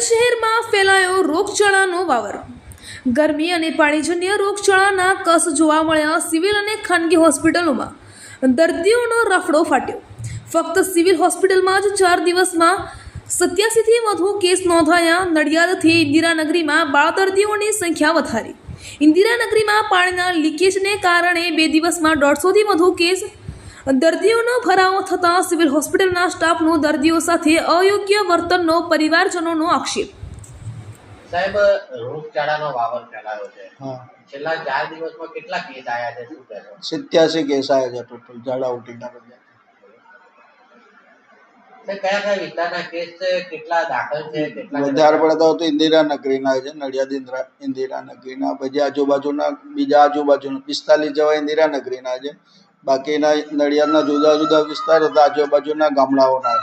શહેરમાં ફેલાયો રોગચાળાનો વાવર. ગરમી અને પાણીજન્ય રોગચાળાના કસ જોવા મળ્યા સિવિલ અને ખાનગી હોસ્પિટલોમાં. દર્દીઓનો રફડો ફાટ્યો. ફક્ત સિવિલ હોસ્પિટલમાં જ ચાર દિવસમાં સત્યાસીથી વધુ કેસ નોંધાયા. નડિયાદથી ઇન્દિરાનગરીમાં બાળ દર્દીઓની સંખ્યા વધારી. ઇન્દિરાનગરીમાં પાણીના લીકેજને કારણે બે દિવસમાં દોઢસોથી વધુ કેસ દર્દીઓનો ભરાવો થતાં સિવિલ હોસ્પિટલના સ્ટાફનો દર્દીઓ સાથે અયોગ્ય વર્તનનો પરિવારજનોનો આક્ષેપ. સાહેબ રોગચાળાનો વાવર ફેલાયો છે. છેલ્લા ચાર દિવસમાં કેટલા કેસ આવ્યા છે શું કહેશો? સિત્યાસી કેસ આવ્યા છે ટોટલ ઝાડા ઉલટીના બધા. કયા કયા વિસ્તારના કેસ છે કેટલા દાખલ છે કેટલા વધારે પડતા તો ઇન્દિરા નગરીના છે નડિયાદ ઇન્દિરા ઇન્દિરા નગરીના પછી આજુબાજુના બીજા આજુબાજુના પિસ્તાલીસ જેવા ઇન્દિરા નગરીના છે. બાકીના નડિયાદના જુદા જુદા વિસ્તાર હતા આજુબાજુના ગામડાઓના.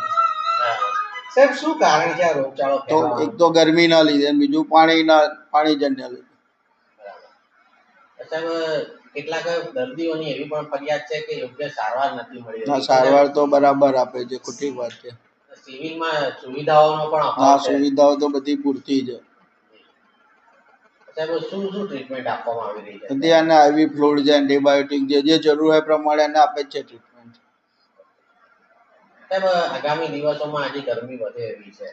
સાહેબ શું કારણ છે રોગચાળો તો એક તો ગરમીના લીધે બીજું પાણીના પાણીજન્ય લીધે. સાહેબ કેટલાક દર્દીઓની એવી પણ ફરિયાદ છે કે યોગ્ય સારવાર નથી મળી રહી. સારવાર તો બરાબર આપે છે ખોટી વાત છે. સિવિલમાં સુવિધાઓનો પણ હા સુવિધાઓ તો બધી પૂરતી છે સાહેબ શું શું ટ્રીટમેન્ટ આપવામાં આવી રહી છે? અત્યારને આઈવી ફ્લુઇડ છે એન્ટીબાયોટિક જે જે જરૂર હોય પ્રમાણે એને આપે છે ટ્રીટમેન્ટ આગામી દિવસોમાં આજે ગરમી વધે એવી છે.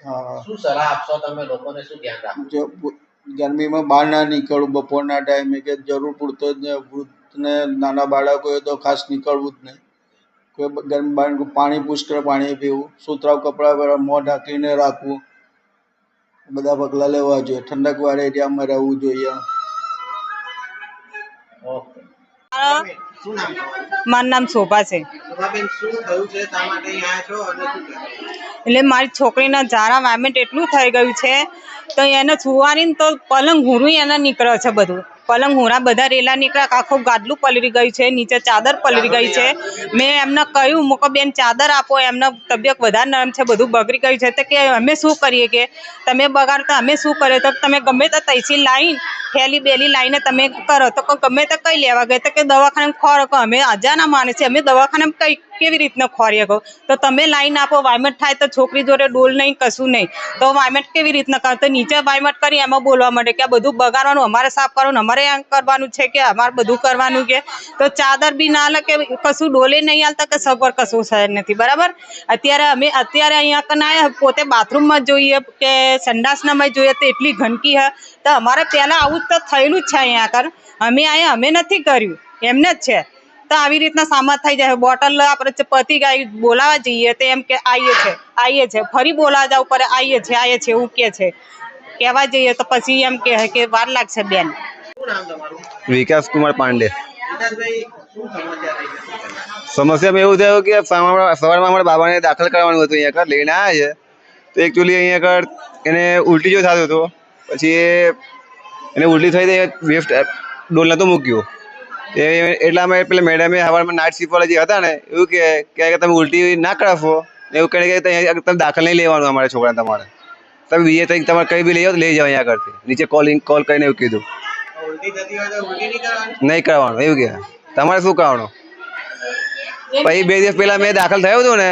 શું સલાહ આપશો તમે લોકોને? શું ધ્યાન રાખવું ગરમીમાં બહાર ના નીકળવું બપોરના ટાઈમે કે જરૂર પૂરતો જ ને વૃદ્ધ ને નાના બાળકો તો ખાસ નીકળવું જ નહીં. કોઈ ગરમ પાણી પુષ્કળ પાણી પીવું સુતરાઉ કપડાં પહેરવા મોં ઢાંકીને રાખવું બધા પગલાં લેવા જોઈએ. ઠંડક વાળા એરિયામાં રહેવું જોઈએ. ઓકે. મારા- નામ તમારું? મારું નામ શોભા છે? એટલે મારી છોકરીના જારા વામેન્ટ એટલું થઈ ગયું છે તો એને સુવાની તો પલંગ હુરું એને નીકળે છે બધું. પલંગ હોરા બધા રેલા નીકળ્યા આખું ગાદલું પલળી ગયું છે નીચે ચાદર પલળી ગઈ છે. મેં એમને કહ્યું મૂકો બેન ચાદર આપો એમને તબિયત વધારે નરમ છે બધું બગડી ગયું છે. તો કે અમે શું કરીએ કે તમે બગાડતા અમે શું કરીએ? તો તમે ગમે તે તૈસી લાઈન થેલી બેલી લાઈને તમે કરો. તો ગમે તે કઈ લેવા ગઈ? તો કે દવાખાને ખોરો અમે અજાના માને છે અમે દવાખાને કઈ કેવી રીતના ખોરીએ કહું? તો તમે લાઈન આપો, વાયમેટ થાય તો છોકરી જોડે ડોલ નહીં, કશું નહીં. તો વાયમેટ કેવી રીતના કરો? તો નીચે વાયમેટ કરી એમાં બોલવા માંડે કે આ બધું બગાડવાનું, અમારે સાફ કરવાનું, અમારે આ કરવાનું છે કે અમારે બધું કરવાનું કે? તો ચાદર બી ના લે કે કશું ડોલે નહીં હાલતા કે સગવડ કશું સહજ નથી, બરાબર? અત્યારે અમે અત્યારે અહીંયા કને પોતે બાથરૂમમાં જોઈએ કે સંડાસનામાં જોઈએ તો એટલી ગંદકી હે. તો અમારે પહેલાં આવું તો થયેલું જ છે અહીંયા આગળ. અમે અહીંયા અમે નથી કર્યું, એમને જ છે. તો આવી રીતના સામત થઈ જાય. બોટલ આપણે પતિ ગાય બોલાવા જઈએ તો એમ કે આવીએ છે આવીએ છે. ફરી બોલાવા જાવ પર આવીએ છે આવીએ છે એવું કે છે. કહેવા જઈએ તો પછી એમ કહે કે વાર લાગશે બેન. શું નામ તમારું? વિકાસ કુમાર પાંડે? સમસ્યામાં એવું થયું કે સવારમાં સવારમાં અમારા બાબાને દાખલ કરવાનું હતું અહીંયા આગળ લઈને આવ્યા છે. તો એકચ્યુઅલી અહીંયા આગળ એને ઉલટી જેવું થતું હતું. પછી એને ઉલટી થઈ ગઈ વેસ્ટ ડોલ નહોતો મૂક્યું. એ એટલામાં પેલા મેડમે સવારમાં નાઇટ શિફ્ટ જે હતા ને, એવું કે કે તમે ઉલટી ના કરાવો એવું કહે કે તમે દાખલ નહીં લેવાનું અમારા છોકરા તમારે. તમે બીજે તરીકે તમારે કઈ બી લઈ જાઓ લઈ જાઓ અહીંયા આગળથી. નીચે કોલિંગ કોલ કરીને એવું કીધું. તો નહીં કરવાનું એવું કે? તમારે શું કરવાનું પછી બે દિવસ પહેલા મેં દાખલ થયો હતો ને,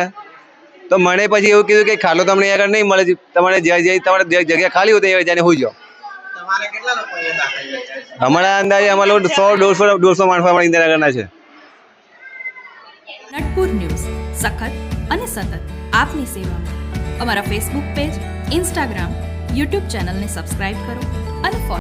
તો મને પછી એવું કીધું કે ખાલો તમને અહીંયા આગળ નહીં મળે તમારે જે જે તમારે જગ્યા ખાલી હોય ત્યાં જઈને હોઈ જાઓ. અમારા અંદાજે અમારા લોકો સો દોઢસો દોઢસો માણસો અમારા ઇન્દિરાનગરના છે. નટપુર ન્યૂઝ સખત અને સતત આપની સેવામાં. અમારા ફેસબુક પેજ ઇન્સ્ટાગ્રામ યુટ્યુબ ચેનલને સબસ્ક્રાઇબ કરો અને ફોલો